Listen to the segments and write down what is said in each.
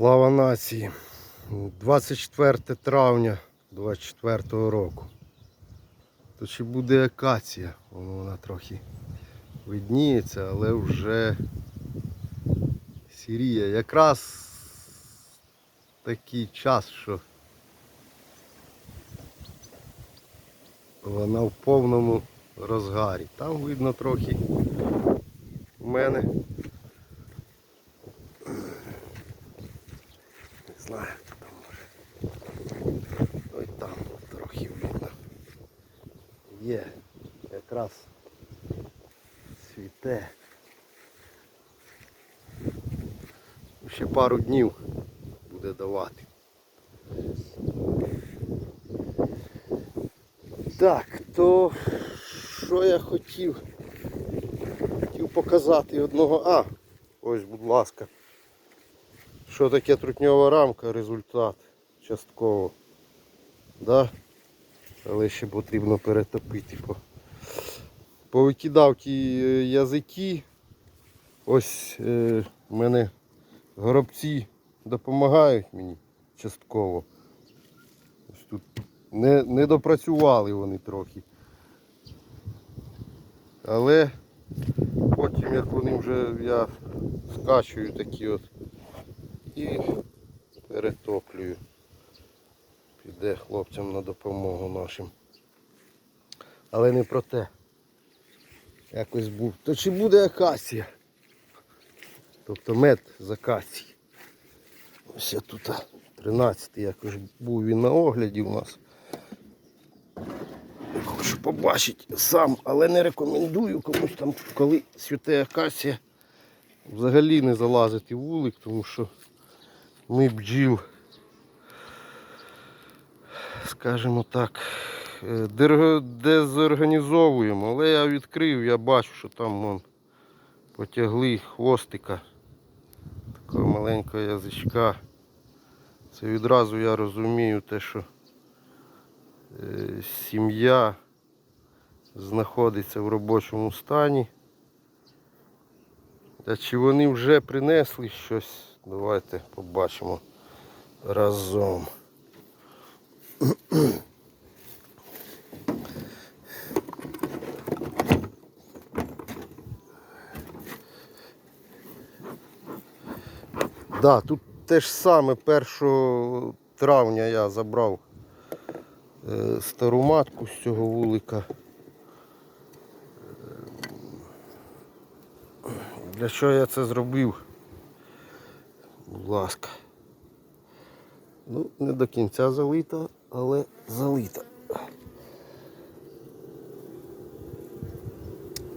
Слава нації. 24 травня 24 року. То чи буде акація? Воно вона трохи видніється, але вже сіріє. Якраз такий час, що вона в повному розгарі. Там видно трохи у мене. Не знаю, хто там може. Ой там трохи видно. Є, якраз цвіте. Ще пару днів буде давати. Так, то що я хотів? Хотів показати одного. А, ось, будь ласка. Що таке трутньова рамка, результат частково. Да? Але ще потрібно перетопити. По- Повикидав ті е, язики. Ось е, в мене горобці допомагають мені частково. Ось тут не, не допрацювали вони трохи. Але потім як вони вже я скачую такі от і перетоплюю. Піде хлопцям на допомогу нашим. Але не про те. Якось був. То чи буде акація? Тобто мед з акації. Ось я тут 13 якось був він на огляді у нас. Хочу побачити сам, але не рекомендую комусь там, коли святе акація, взагалі не залазити в вулик, тому що ми бджіл, скажімо так, е, дезорганізовуємо. Але я відкрив, я бачу, що там вон, потягли хвостика, такого маленького язичка. Це відразу я розумію те, що е, сім'я знаходиться в робочому стані. А чи вони вже принесли щось? Давайте побачимо разом. Да, тут те ж саме 1 травня я забрав е, стару матку з цього вулика. Для чого я це зробив? Будь ласка. Ну, не до кінця залита, але залита.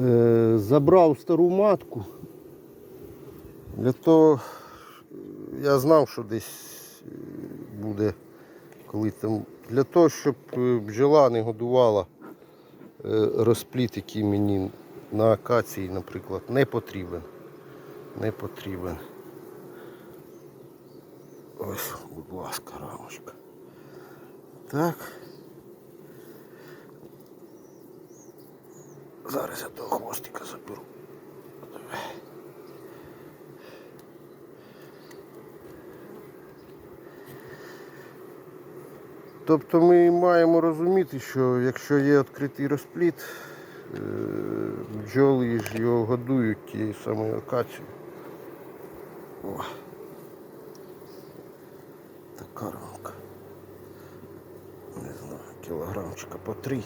Е, забрав стару матку. Для того я знав, що десь е, буде коли там. Для того, щоб е, бджола не годувала е, розпліт, який мені на акації, наприклад, не потрібен. Не потрібен. Ось, будь ласка, рамочка. Так. Зараз я того хвостика заберу. Тобто ми маємо розуміти, що якщо є відкритий розпліт, е, бджоли ж його годують тією самою акацією. О. Така рамка. Не знаю, кілограмчика по три.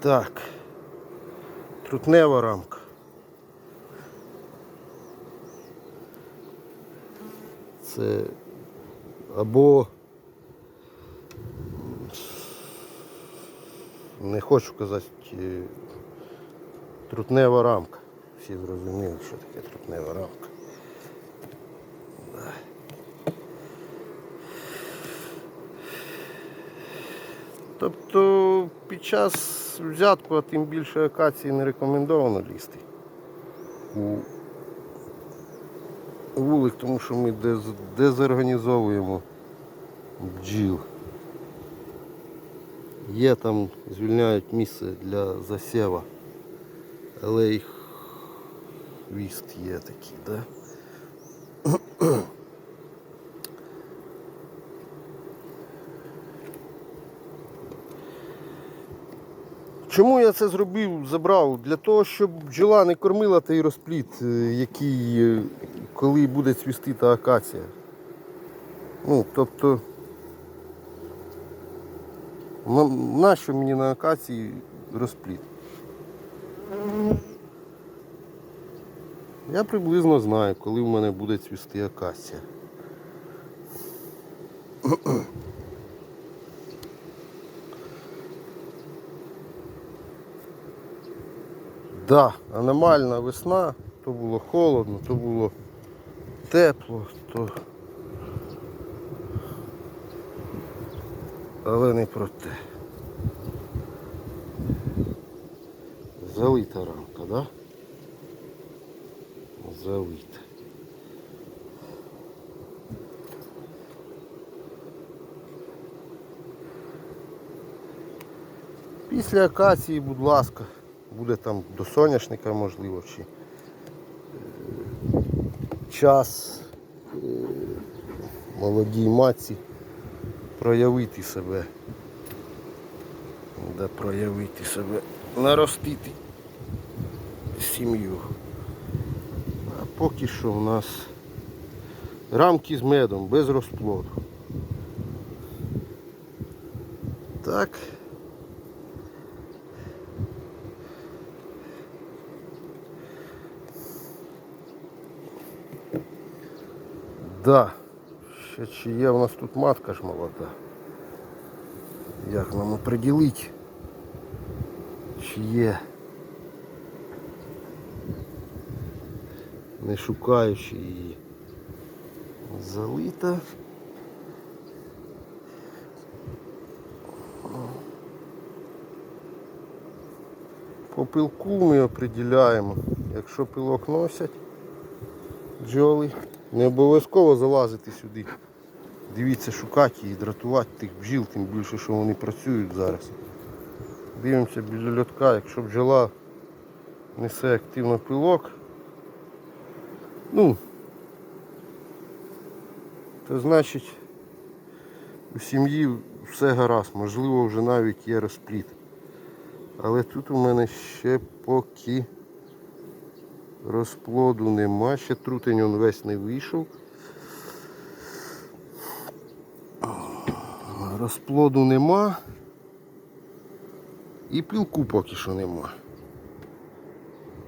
Так. Трутнева рамка. Це або не хочу казати е, трутнева рамка. Всі зрозуміли, що таке трутнева рамка. Тобто під час взятку, а тим більше акації не рекомендовано лізти вулик, тому що ми дез- дезорганізовуємо бджіл. Є там, звільняють місце для засєва, але їх хвіст є такий, да? Чому я це зробив, забрав? Для того, щоб бджола не кормила той розпліт, е, який, е, коли буде цвісти та акація. Ну, тобто, нащо мені на акації розпліт? Я приблизно знаю, коли в мене буде цвісти акація. Да, аномальна весна, то було холодно, то було тепло, то. Але не про те. Залита рамка, да? Залита. Після акації, будь ласка, буде там до соняшника, можливо, чи час е, молодій матці проявити себе. Да проявити себе, наростити сім'ю. А поки що у нас рамки з медом, без розплоду. Так. Да. Ще чи у нас тут матка ж молода. Як нам оприділити? Чи є? Не шукаючи її. Залита. По пилку ми определяємо. Якщо пилок носять бджоли, не обов'язково залазити сюди. Дивіться, шукати і дратувати тих бджіл, тим більше, що вони працюють зараз. Дивимося біля льотка, якщо бджола несе активно пилок, ну, то значить у сім'ї все гаразд, можливо вже навіть є розпліт. Але тут у мене ще поки розплоду нема, ще трутень он весь не вийшов. Розплоду нема. І пілку поки що нема.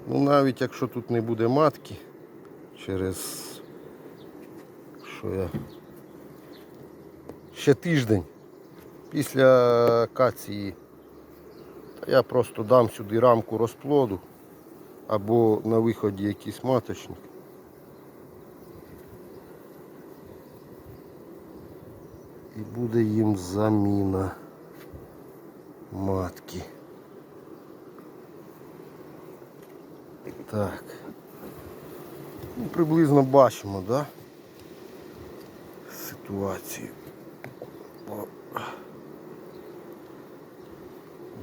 Ну навіть якщо тут не буде матки, через що я ще тиждень після кації, я просто дам сюди рамку розплоду або на виході якийсь маточник. І буде їм заміна матки. Так. Ну, приблизно бачимо, да? Ситуацію.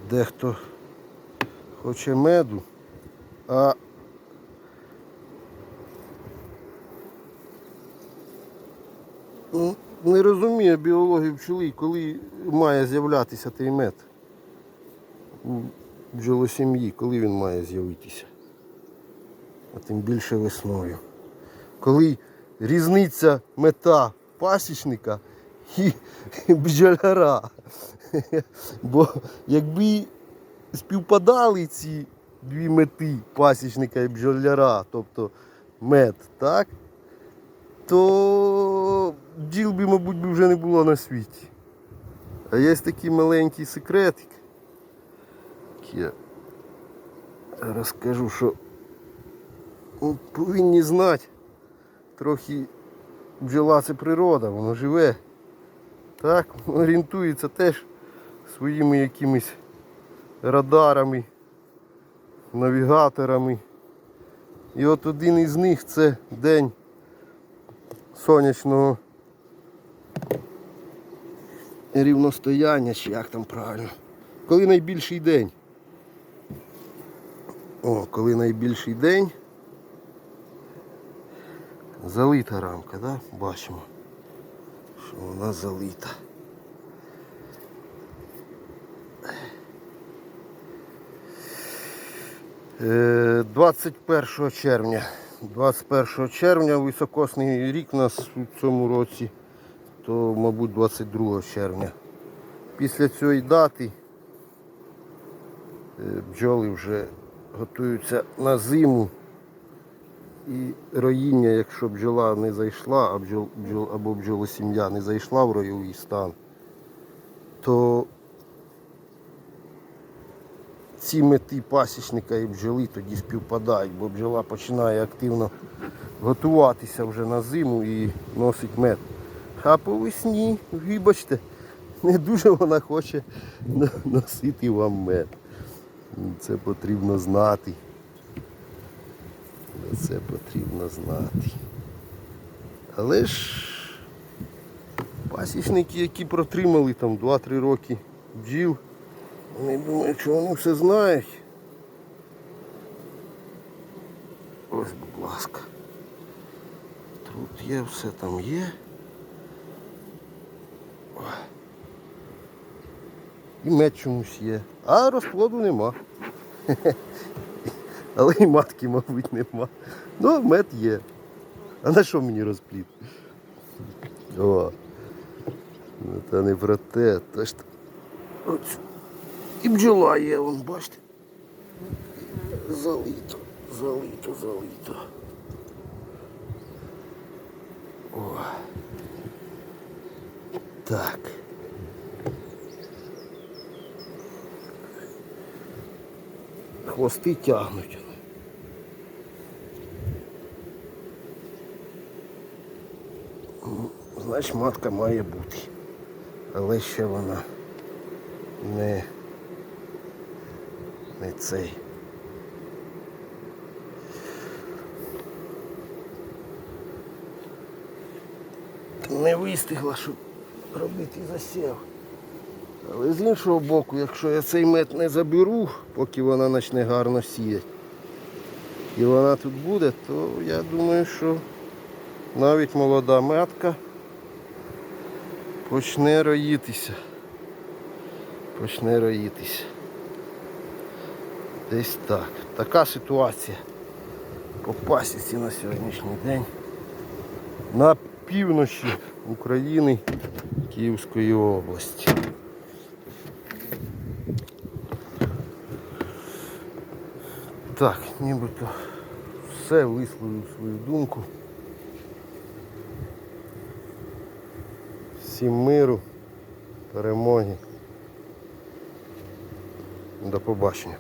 Дехто хоче меду, а не розуміє біологію пчели, коли має з'являтися той мед у бджолосім'ї, коли він має з'явитися. А тим більше весною. Коли різниця мета пасічника і бджоляра. Бо якби співпадали ці дві мети пасічника і бджоляра, тобто мед, так? то бджіл би, мабуть, би вже не було на світі. А є такий маленький секретик. Я розкажу, що ну, повинні знати. Трохи бджола це природа, воно живе. Так, орієнтується теж своїми якимись радарами, навігаторами. І от один із них це день сонячного рівностояння, чи як там правильно. Коли найбільший день. О, коли найбільший день. Залита рамка, да? Бачимо, що вона залита. 21 червня. 21 червня високосний рік у нас у цьому році, то, мабуть, 22 червня. Після цієї дати е, бджоли вже готуються на зиму. І роїння, якщо бджола не зайшла, або бджолосім'я не зайшла в ройовий стан, то ці мети пасічника і бджоли тоді співпадають, бо бджола починає активно готуватися вже на зиму і носить мед. А по весні, вибачте, не дуже вона хоче носити вам мед. Це потрібно знати. Це потрібно знати. Але ж пасічники, які протримали там 2-3 роки бджіл, вони думають, що вони все знають. Ось, будь ласка. Тут є, все там є. І мед чомусь є. А розплоду нема. Але і матки, мабуть, нема. Ну, мед є. А на що мені розплід? О. Ну, та не про те. Та ж... І бджола є, вон, бачите. Залито, залито, залито. О. Так. Хвости тягнуть. Ну, Значить, матка має бути. Але ще вона не, не цей. Не вистигла, щоб робити засів. Але з іншого боку, якщо я цей мед не заберу, поки вона почне гарно сіяти, і вона тут буде, то я думаю, що навіть молода матка почне роїтися. Почне роїтися. Десь так. Така ситуація по пасіці на сьогоднішній день. На півночі України Київської області. Так, нібито все висловив свою думку. Всім миру, перемоги. До побачення.